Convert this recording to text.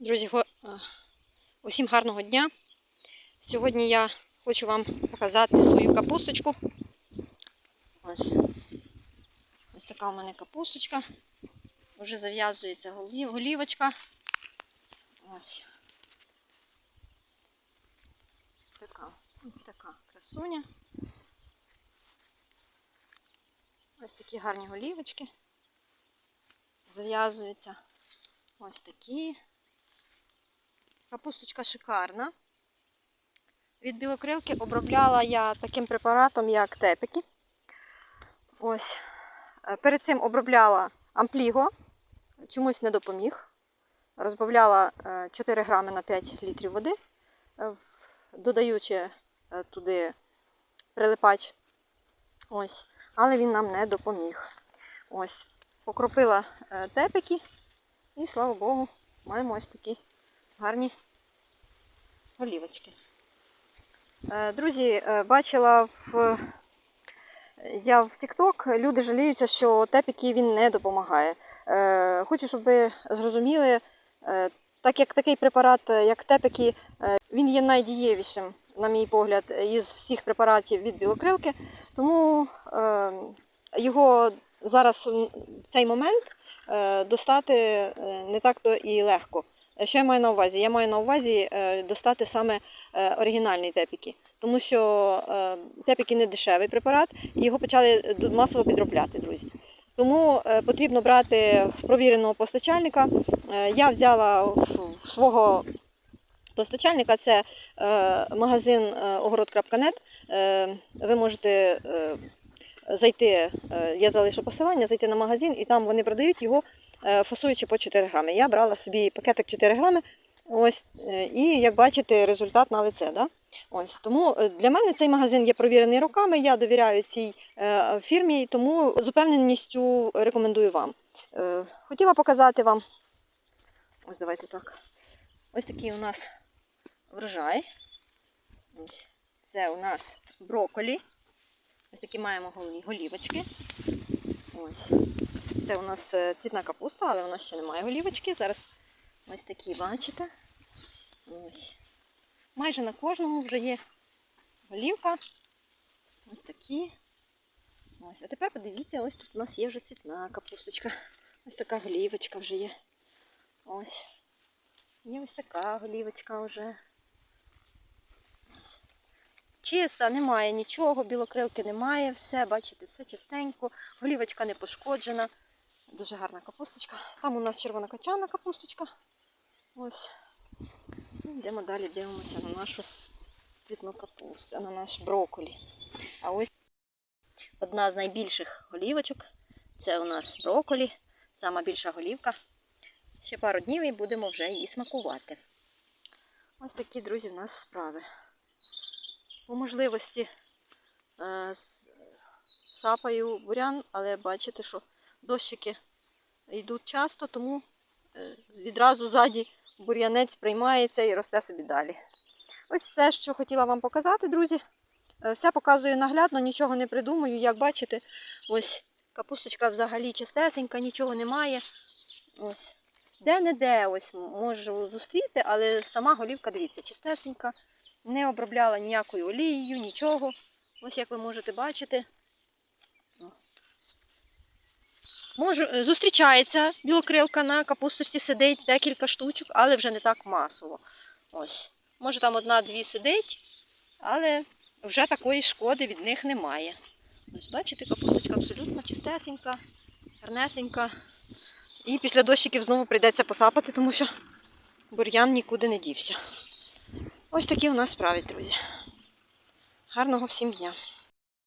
Друзі, усім гарного дня. Сьогодні я хочу вам показати свою капусточку. Ось, ось така у мене капусточка. Вже зав'язується голівочка. Ось. Така, ось така красуня. Ось такі гарні голівочки. Зав'язуються. Ось такі. Капусточка шикарна. Від білокрилки обробляла я таким препаратом, як тепіки. Ось. Е, Перед цим обробляла ампліго, чомусь не допоміг. Розбавляла е, 4 грами на 5 літрів води, е, додаючи е, туди прилипач. Ось. Але він нам не допоміг. Ось. Покропила е, тепіки і, слава Богу, маємо ось такі гарні голівочки. Е, Друзі, е, бачила в я в TikTok, люди жаліються, що тепіки він не допомагає. Е, Хочу, щоб ви зрозуміли, так як такий препарат, як тепіки, він є найдієвішим, на мій погляд, із всіх препаратів від білокрилки. Тому його зараз в цей момент достати не так то і легко. Що я маю на увазі? Я маю на увазі е, достати саме е, оригінальний тепіки, тому що е, тепіки не дешевий препарат, і його почали масово підробляти, друзі. Тому потрібно брати провіреного постачальника. Я взяла свого постачальника, це магазин огород.нет. Ви можете зайти, е, я залишу посилання, зайти на магазин, і там вони продають його е, фасуючи по 4 грами. Я брала собі пакетик 4 грами. Ось, е, і як бачите, результат на лице. Да? Ось, тому для мене цей магазин є провірений роками, я довіряю цій фірмі, тому з упевненістю рекомендую вам. Хотіла показати вам. Ось давайте так. Ось такий у нас врожай. Ось. Це у нас брокколі. Ось такі маємо голі- голівочки. Ось. Це у нас е, цвітна капуста, але вона ще не має голівочки. Зараз ось такі, бачите. Ось. Майже на кожному вже є голівка. Ось такі. Ось. А тепер подивіться, ось тут у нас є вже цвітна капусточка. Ось така голівочка вже є. Ось. Є ось така голівочка вже. Чиста, немає нічого, білокрилки немає, все, бачите, все чистенько, голівочка не пошкоджена. Дуже гарна капусточка. Там у нас червона качана капусточка. Ось. Ну, Йдемо далі, дивимося на нашу цвітну капусту, на наш брокколі. А ось одна з найбільших голівочок. Це у нас брокколі, сама більша голівка. Ще пару днів і будемо вже її смакувати. Ось такі, друзі, в нас справи. По можливості е, сапаю бурян, але бачите, що дощики йдуть часто, тому е, відразу ззаді бур'янець приймається і росте собі далі. Ось все, що хотіла вам показати, друзі. Е, Все показую наглядно, нічого не придумую. Як бачите, ось капусточка взагалі чистесенька, нічого немає. Де-не-де ось можу зустріти, але сама голівка, дивіться, чистесенька, не обробляла ніякою олією, нічого. Ось як ви можете бачити. Можу, е, зустрічається білокрилка на капусточці сидить декілька штучок, але вже не так масово. Ось. Може там одна-дві сидить, але вже такої шкоди від них немає. Ось бачите, капусточка абсолютно чистесенька, гарнесенька. І після дощиків знову прийдеться посапати, тому що бур'ян нікуди не дівся. Ось такі у нас справи, друзі. Гарного всім дня!